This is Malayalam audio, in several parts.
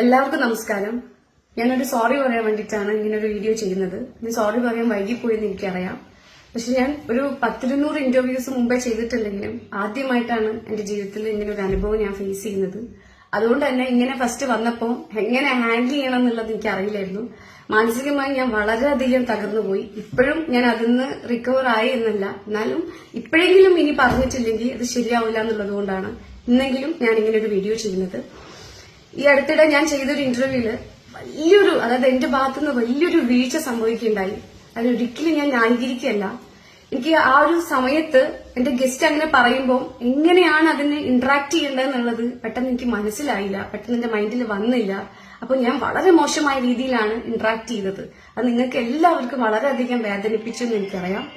എല്ലാവർക്കും നമസ്കാരം. ഞാനൊരു സോറി പറയാൻ വേണ്ടിയിട്ടാണ് ഇങ്ങനെ ഒരു വീഡിയോ ചെയ്യുന്നത്. ഇനി സോറി പറയാൻ വൈകിപ്പോയെന്ന് എനിക്കറിയാം. പക്ഷെ ഞാൻ ഒരു പത്തിരുന്നൂറ് ഇന്റർവ്യൂസ് മുമ്പേ ചെയ്തിട്ടുണ്ടെങ്കിലും ആദ്യമായിട്ടാണ് എന്റെ ജീവിതത്തിൽ ഇങ്ങനെ ഒരു അനുഭവം ഞാൻ ഫേസ് ചെയ്യുന്നത്. അതുകൊണ്ട് തന്നെ ഇങ്ങനെ ഫസ്റ്റ് വന്നപ്പോൾ എങ്ങനെ ഹാൻഡിൽ ചെയ്യണം എന്നുള്ളത് എനിക്ക് അറിയില്ലായിരുന്നു മാനസികമായി ഞാൻ വളരെയധികം തകർന്നുപോയി. ഇപ്പോഴും ഞാൻ അതിൽ നിന്ന് റിക്കവർ ആയി എന്നല്ല. എന്നാലും ഇപ്പോഴെങ്കിലും ഇനി പറഞ്ഞിട്ടില്ലെങ്കിൽ അത് ശരിയാവില്ല എന്നുള്ളത് കൊണ്ടാണ് ഇന്നെങ്കിലും ഞാൻ ഇങ്ങനെ ഒരു വീഡിയോ ചെയ്യുന്നത്. ഈ അടുത്തിടെ ഞാൻ ചെയ്തൊരു ഇന്റർവ്യൂവിൽ വലിയൊരു അതായത് എന്റെ ഭാഗത്തുനിന്ന് വലിയൊരു വീഴ്ച സംഭവിക്കുകയുണ്ടായി. അത് ഒരിക്കലും ഞാൻ ന്യായീകരിക്കുകയല്ല. എനിക്ക് ആ ഒരു സമയത്ത് എന്റെ ഗസ്റ്റ് അങ്ങനെ പറയുമ്പോൾ എങ്ങനെയാണ് അതിനെ ഇന്ററാക്ട് ചെയ്യേണ്ടതെന്നുള്ളത് പെട്ടെന്ന് എനിക്ക് മനസ്സിലായില്ല. പെട്ടെന്ന് എന്റെ മൈൻഡിൽ വന്നില്ല. അപ്പൊ ഞാൻ വളരെ മോശമായ രീതിയിലാണ് ഇന്ററാക്ട് ചെയ്തത്. അത് നിങ്ങൾക്ക് എല്ലാവർക്കും വളരെയധികം വേദനിപ്പിച്ചു എന്ന് എനിക്കറിയാം.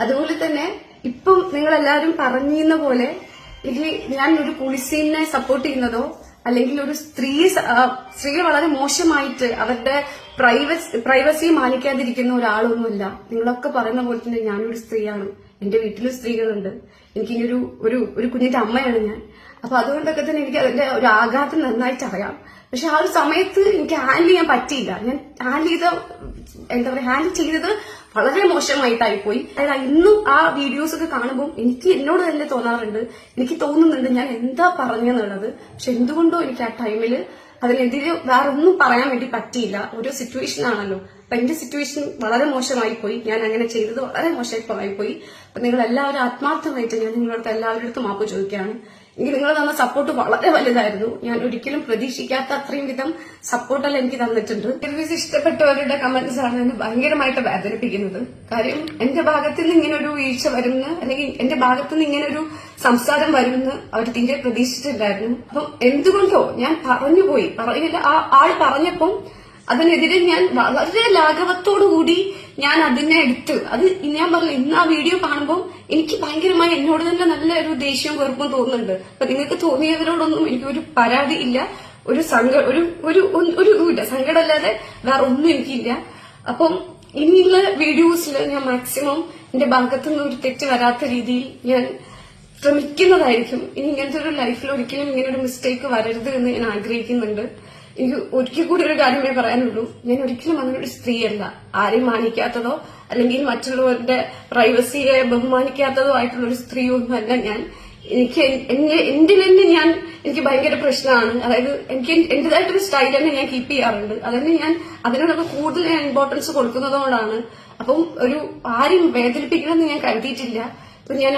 അതുപോലെ തന്നെ ഇപ്പം നിങ്ങൾ എല്ലാവരും പറഞ്ഞിരുന്ന പോലെ ഇത് ഞാൻ ഒരു കുളിസീനെ സപ്പോർട്ട് ചെയ്യുന്നതോ അല്ലെങ്കിൽ ഒരു സ്ത്രീ സ്ത്രീകൾ വളരെ മോശമായിട്ട് അവരുടെ പ്രൈവസി പ്രൈവസി മാനിക്കാതിരിക്കുന്ന ഒരാളൊന്നുമില്ല. നിങ്ങളൊക്കെ പറയുന്ന പോലെ തന്നെ ഞാനൊരു സ്ത്രീയാണ്. എന്റെ വീട്ടിൽ സ്ത്രീകളുണ്ട്. എനിക്കിങ്ങനൊരു ഒരു ഒരു കുഞ്ഞിന്റെ അമ്മയാണ് ഞാൻ. അപ്പൊ അതുകൊണ്ടൊക്കെ തന്നെ എനിക്ക് അതിന്റെ ഒരു ആഘാതം നന്നായിട്ട് അറിയാം. പക്ഷെ ആ ഒരു സമയത്ത് എനിക്ക് ഹാൻഡിൽ ചെയ്യാൻ പറ്റിയില്ല. ഞാൻ ഹാൻഡിൽ ചെയ്ത എന്താ പറയാ ഹാൻഡിൽ ചെയ്തത് വളരെ മോശമായിട്ടായി പോയി അതായത് ഇന്നും ആ വീഡിയോസ് ഒക്കെ കാണുമ്പോൾ എനിക്ക് എന്നോട് തന്നെ തോന്നാറുണ്ട്. എനിക്ക് തോന്നുന്നുണ്ട് ഞാൻ എന്താ പറഞ്ഞെന്നുള്ളത്. പക്ഷെ എന്തുകൊണ്ടോ എനിക്ക് ആ ടൈമിൽ അതിനെതിരെ വേറെ ഒന്നും പറയാൻ വേണ്ടി പറ്റിയില്ല. ഒരു സിറ്റുവേഷൻ ആണല്ലോ. അപ്പൊ എന്റെ സിറ്റുവേഷൻ വളരെ മോശമായി പോയി ഞാൻ അങ്ങനെ ചെയ്തത് വളരെ മോശമായി പോയി അപ്പൊ നിങ്ങൾ എല്ലാവരും ആത്മാർത്ഥമായിട്ട് ഞാൻ നിങ്ങളുടെ എല്ലാവരുടെ അടുത്തും മാപ്പ് ചോദിക്കുകയാണ്. എനിക്ക് നിങ്ങൾ തന്ന സപ്പോർട്ട് വളരെ വലുതായിരുന്നു. ഞാൻ ഒരിക്കലും പ്രതീക്ഷിക്കാത്ത അത്രയും വിധം സപ്പോർട്ടെല്ലാം എനിക്ക് തന്നിട്ടുണ്ട്. സർവീസ് ഇഷ്ടപ്പെട്ടവരുടെ കമന്റ്സ് ആണ് എന്നെ ഭയങ്കരമായിട്ട് വേദനിപ്പിക്കുന്നത്. കാര്യം എന്റെ ഭാഗത്ത് നിന്ന് ഇങ്ങനെ ഒരു വീഴ്ച വരുമെന്ന് അല്ലെങ്കിൽ എന്റെ ഭാഗത്ത് നിന്ന് ഇങ്ങനെ ഒരു സംസാരം വരുമെന്ന് അവർ തീരെ പ്രതീക്ഷിച്ചിട്ടുണ്ടായിരുന്നു. അപ്പം എന്തുകൊണ്ടോ ഞാൻ പറഞ്ഞുപോയി പറയില്ല. ആ ആൾ പറഞ്ഞപ്പം അതിനെതിരെ ഞാൻ വളരെ ലാഘവത്തോടു കൂടി ഞാൻ അതിനെ എടുത്ത് അത് ഞാൻ പറഞ്ഞു ഇന്ന് ആ വീഡിയോ കാണുമ്പോൾ എനിക്ക് ഭയങ്കരമായി എന്നോട് തന്നെ നല്ല ഒരു ദേഷ്യവും വെറുപ്പും തോന്നുന്നുണ്ട്. അപ്പൊ നിങ്ങൾക്ക് തോന്നിയവരോടൊന്നും എനിക്ക് ഒരു പരാതി ഇല്ല. ഒരു സങ്ക ഒരു ഒരു ഒരു സങ്കടം സങ്കടമല്ലാതെ വേറെ ഒന്നും എനിക്കില്ല. അപ്പം ഇനിയുള്ള വീഡിയോസിൽ ഞാൻ മാക്സിമം എന്റെ ഭാഗത്തുനിന്ന് ഒരു തെറ്റ് വരാത്ത രീതിയിൽ ഞാൻ ശ്രമിക്കുന്നതായിരിക്കും. ഇനി ഇങ്ങനത്തെ ഒരു ലൈഫിൽ ഒരിക്കലും ഇങ്ങനെ ഒരു മിസ്റ്റേക്ക് വരരുത് എന്ന് ഞാൻ ആഗ്രഹിക്കുന്നുണ്ട്. എനിക്ക് ഒരിക്കൽ കൂടി ഒരു കാര്യമേ പറയാനുള്ളൂ. ഞാൻ ഒരിക്കലും അങ്ങനെ ഒരു സ്ത്രീയല്ല. ആരെയും മാനിക്കാത്തതോ അല്ലെങ്കിൽ മറ്റുള്ളവരുടെ പ്രൈവസിയെ ബഹുമാനിക്കാത്തതോ ആയിട്ടുള്ള ഒരു സ്ത്രീയൊന്നുമല്ല ഞാൻ. എനിക്ക് എന്നെ എന്റെ തന്നെ ഞാൻ എനിക്ക് ഭയങ്കര പ്രശ്നമാണ്. അതായത് എനിക്ക് എന്റേതായിട്ടൊരു സ്റ്റൈൽ തന്നെ ഞാൻ കീപ്പ് ചെയ്യാറുണ്ട്. അതന്നെ ഞാൻ അതിനോടൊക്കെ കൂടുതൽ ഞാൻ ഇമ്പോർട്ടൻസ് കൊടുക്കുന്നതുകൊണ്ടാണ്. അപ്പം ഒരു ആരും വേദനിപ്പിക്കണമെന്ന് ഞാൻ കരുതിയിട്ടില്ല. ഇപ്പൊ ഞാൻ